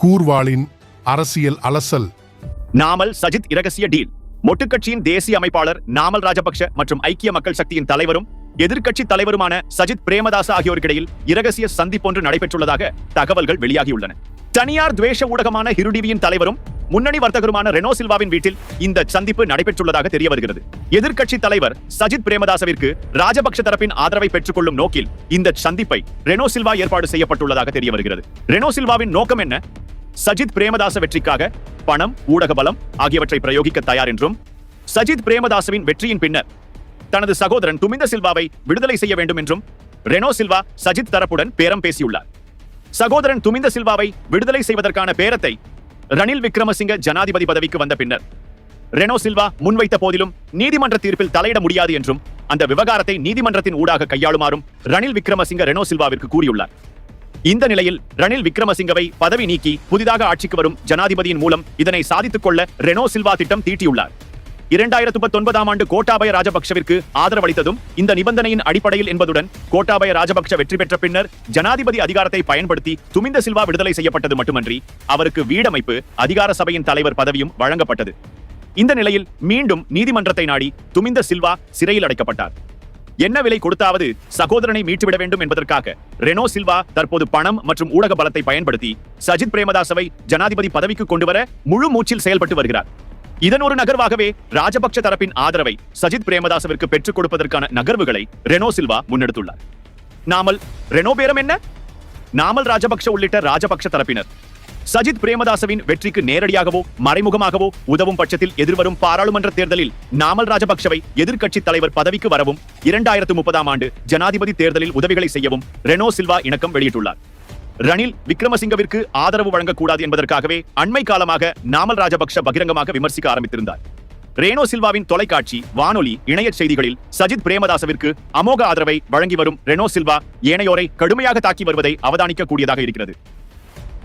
கூர்வாளின் அரசியல் அலசல். நாமல் சஜித் இரகசிய டீல். மொட்டுக்கட்சியின் தேசிய அமைப்பாளர் நாமல் ராஜபக்ஷ மற்றும் ஐக்கிய மக்கள் சக்தியின் தலைவரும் எதிர்க்கட்சி தலைவருமான சஜித் பிரேமதாச ஆகியோருக்கிடையில் இரகசிய சந்திப்பொன்று நடைபெற்றுள்ளதாக தகவல்கள் வெளியாகியுள்ளன. தனியார் துவேஷ ஊடகமான ஹிருடிவியின் தலைவரும் முன்னணி வர்த்தகருமான ரெனோ சில்வாவின் வீட்டில் இந்த சந்திப்பு நடைபெற்றுள்ளதாக தெரிய வருகிறது. எதிர்க்கட்சி தலைவர் சஜித் பிரேமதாசவிற்கு ராஜபக்ஷ தரப்பின் ஆதரவை பெற்றுக்கொள்ளும் நோக்கில் இந்த சந்திப்பை ரெனோ சில்வா ஏற்பாடு செய்யப்பட்டுள்ளதாக தெரிய வருகிறது. ரெனோ சில்வாவின் நோக்கம் என்ன? சஜித் பிரேமதாச வெற்றிக்காக பணம் ஊடக பலம் ஆகியவற்றை பிரயோகிக்க தயார் என்றும் சஜித் பிரேமதாசவின் வெற்றியின் பின்னர் தனது சகோதரன் துமிந்த சில்வாவை விடுதலை செய்ய வேண்டும் என்றும் ரெனோ சில்வா சஜித் தரப்புடன் பேரம் பேசியுள்ளார். சகோதரன் துமிந்த சில்வாவை விடுதலை செய்வதற்கான பேரத்தை ரணில் விக்ரமசிங்க ஜனாதிபதி பதவிக்கு வந்த பின்னர் ரெனோ சில்வா முன்வைத்த போதிலும் நீதிமன்ற தீர்ப்பில் தலையிட முடியாது என்றும் அந்த விவகாரத்தை நீதிமன்றத்தின் ஊடாக கையாளுமாறும் ரணில் விக்ரமசிங்க ரெனோ சில்வாவிற்கு கூறியுள்ளார். இந்த நிலையில் ரணில் விக்ரமசிங்கவை பதவி நீக்கி புதிதாக ஆட்சிக்கு வரும் ஜனாதிபதியின் மூலம் இதனை சாதித்துக் கொள்ள ரெனோ சில்வா திட்டம் தீட்டியுள்ளார். இரண்டாயிரத்து பத்தொன்பதாம் ஆண்டு கோட்டாபய ராஜபக்ஷவிற்கு ஆதரவளித்ததும் இந்த நிபந்தனையின் அடிப்படையில் என்பதுடன் கோட்டாபய ராஜபக்ஷ வெற்றி பெற்ற பின்னர் ஜனாதிபதி அதிகாரத்தை பயன்படுத்தி துமிந்த சில்வா விடுதலை செய்யப்பட்டது மட்டுமன்றி அவருக்கு வீடமைப்பு அதிகார சபையின் தலைவர் பதவியும் வழங்கப்பட்டது. இந்த நிலையில் மீண்டும் நீதிமன்றத்தை நாடி துமிந்த சில்வா சிறையில் அடைக்கப்பட்டார். என்ன விலை கொடுத்தாவது சகோதரனை மீட்டுவிட வேண்டும் என்பதற்காக? ரெனோ சில்வா தற்போது பணம் மற்றும் ஊடக பலத்தை பயன்படுத்தி சஜித் பிரேமதாசவை ஜனாதிபதி பதவிக்கு கொண்டுவர முழு மூச்சில் செயல்பட்டு வருகிறார். இதன் ஒரு நகர்வாகவே ராஜபக்ஷ தரப்பின் ஆதரவை சஜித் பிரேமதாசவிற்கு பெற்றுக் கொடுப்பதற்கான நகர்வுகளை ரெனோ சில்வா முன்னெடுத்துள்ளார். நாமல் ரெனோ பேரம் என்ன? நாமல் ராஜபக்ஷ உள்ளிட்ட ராஜபக்ஷ தரப்பினர். சஜித் பிரேமதாசவின் வெற்றிக்கு நேரடியாகவோ மறைமுகமாகவோ உதவும் பட்சத்தில் எதிர்வரும் பாராளுமன்ற தேர்தலில் நாமல் ராஜபக்சவை எதிர்க்கட்சி தலைவர் பதவிக்கு வரவும் இரண்டாயிரத்து முப்பதாம் ஆண்டு ஜனாதிபதி தேர்தலில் உதவிகளை செய்யவும் ரெனோ சில்வா இணக்கம் வெளியிட்டுள்ளார். ரணில் விக்ரமசிங்கவிற்கு ஆதரவு வழங்கக்கூடாது என்பதற்காகவே அண்மை காலமாக நாமல் ராஜபக்ஷ பகிரங்கமாக விமர்சிக்க ஆரம்பித்திருந்தார். ரேனோ சில்வாவின் தொலைக்காட்சி வானொலி இணைய செய்திகளில் சஜித் பிரேமதாசவிற்கு அமோக ஆதரவை வழங்கி வரும் ரெனோ சில்வா ஏனையோரை கடுமையாக தாக்கி வருவதை அவதானிக்க கூடியதாக இருக்கிறது.